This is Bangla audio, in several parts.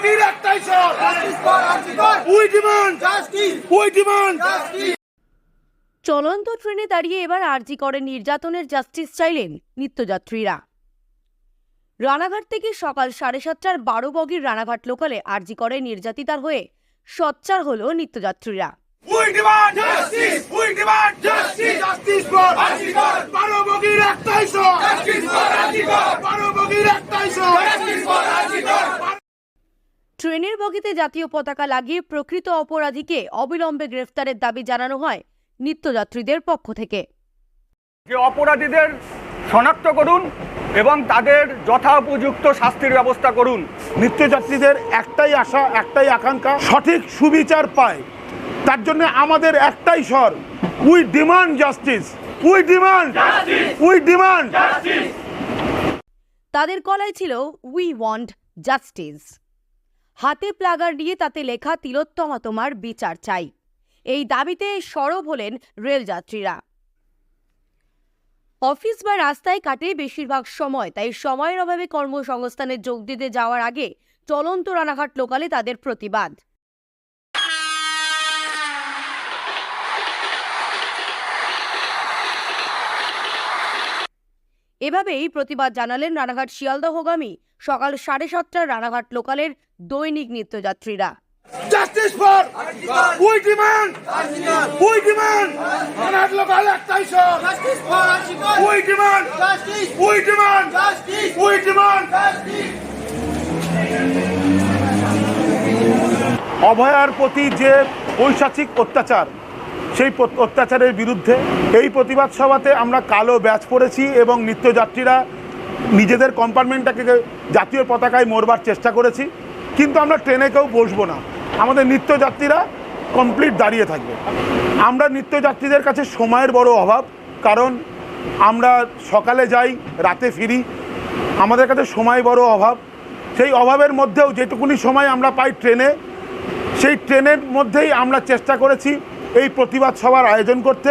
মানবীর একটাই সর উই ডিমান্ড উই ডিমান্ড চলন্ত ট্রেনে দাঁড়িয়ে এবার আরজি করে নির্যাতনের জাস্টিস চাইলেন নিত্যযাত্রীরা। রানাঘাট থেকে সকাল সাড়ে সাতটার বারো বগির রানাঘাট লোকালে আরজি করে নির্যাতিতার হয়ে সোচ্চার হল নিত্যযাত্রীরা we demand justice we demand justice justice for RG Kar মানবীর একটাই সর জাস্টিস ফর আজিকর মানবীর একটাই সর জাস্টিস ফর আজিকর ট্রেনের বগিতে জাতীয় পতাকা লাগিয়ে প্রকৃত অপরাধীকে অবিলম্বে গ্রেফতারের দাবি জানানো হয় নিত্যযাত্রীদের পক্ষ থেকে। যে অপরাধীদের শনাক্ত করুন এবং তাদের যথোপযুক্ত শাস্তির ব্যবস্থা করুন। নিত্যযাত্রীদের একটাই আশা একটাই আকাঙ্ক্ষা সঠিক সুবিচার পায়। তার জন্য আমাদের একটাই স্বর we demand justice we demand we demand তাদের গলায় ছিল উই ওয়ান্ট জাস্টিস হাতে প্লাগার নিয়ে তাতে লেখা তিলোত্তমা তোমার বিচার চাই। এই দাবিতে সরব হলেন রেলযাত্রীরা অফিস বা রাস্তায় কাটে বেশিরভাগ সময়, তাই সময়ের অভাবে কর্মসংস্থানে যোগ দিতে যাওয়ার আগে চলন্ত রানাঘাট লোকালে তাদের প্রতিবাদ। এভাবেই প্রতিবাদ জানালেন রানাঘাট শিয়ালদহগামী। সকাল সাড়ে সাতটার রানাঘাট লোকালের দৈনিক নিত্যযাত্রীরা। Justice for we demand we demand অনাথ লোকাল একটাই সর justice for we demand justice we demand justice we demand অভয়ার প্রতি যে পৈশাচিক অত্যাচার সেই অত্যাচারের বিরুদ্ধে। এই প্রতিবাদ সভাতে আমরা কালো ব্যাচ পড়েছি এবং নিত্যযাত্রীরা নিজেদের কম্পার্টমেন্টটাকে জাতীয় পতাকায় মোড়বার চেষ্টা করেছি। কিন্তু আমরা ট্রেনে কেউ বসবো না। আমাদের নিত্যযাত্রীরা কমপ্লিট দাঁড়িয়ে থাকবে। আমরা নিত্যযাত্রীদের কাছে সময়ের বড় অভাব, কারণ আমরা সকালে যাই, রাতে ফিরি। আমাদের কাছে সময় বড় অভাব। সেই অভাবের মধ্যেও যেটুকুনি সময় আমরা পাই ট্রেনে, সেই ট্রেনের মধ্যেই আমরা চেষ্টা করেছি এই প্রতিবাদ সভার আয়োজন করতে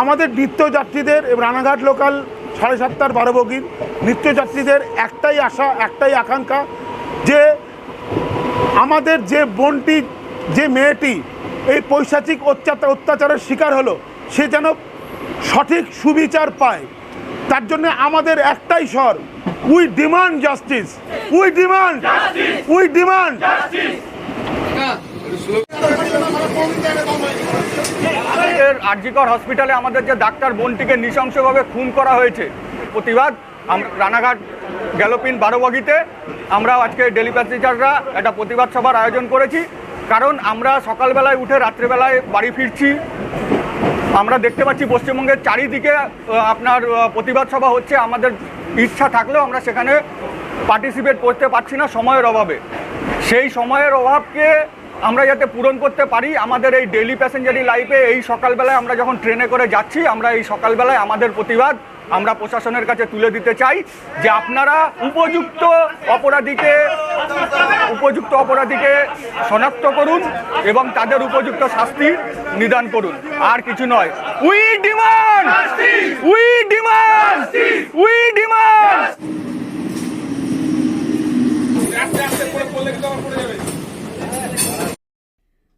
আমাদের নিত্যযাত্রীদের রানাঘাট লোকাল সাড়ে সাতটার বারো বগির নিত্যযাত্রীদের একটাই আশা, একটাই আকাঙ্ক্ষা যে আমাদের যে বোনটি, যে মেয়েটি এই পৈশাচিক অত্যাচার, অত্যাচারের শিকার হলো, সে যেন সঠিক সুবিচার পায়। তার জন্য আমাদের একটাই স্বর we demand justice we demand we demand RG Kar হসপিটালে আমাদের যে ডাক্তার বোনটিকে নৃশংসভাবে খুন করা হয়েছে। প্রতিবাদ রানাঘাট গ্যালোপিন বারোবগিতে। আমরা আজকে ডেলি প্যাসেঞ্জাররা একটা প্রতিবাদ সভার আয়োজন করেছি। কারণ আমরা সকালবেলায় উঠে রাত্রেবেলায় বাড়ি ফিরছি। আমরা দেখতে পাচ্ছি পশ্চিমবঙ্গের চারিদিকে আপনার প্রতিবাদ সভা হচ্ছে। আমাদের ইচ্ছা থাকলেও আমরা সেখানে পার্টিসিপেট করতে পারছি না সময়ের অভাবে। সেই সময়ের অভাবকে আমরা যাতে পূরণ করতে পারি, আমাদের এই ডেইলি প্যাসেঞ্জারি লাইফে এই সকালবেলায় আমরা যখন ট্রেনে করে যাচ্ছি, আমরা এই সকালবেলায় আমাদের প্রতিবাদ আমরা প্রশাসনের কাছে তুলে দিতে চাই যে আপনারা উপযুক্ত অপরাধীকে উপযুক্ত অপরাধীকে শনাক্ত করুন এবং তাদের উপযুক্ত শাস্তি নিদান করুন। আর কিছু নয়। We demand we demand we demand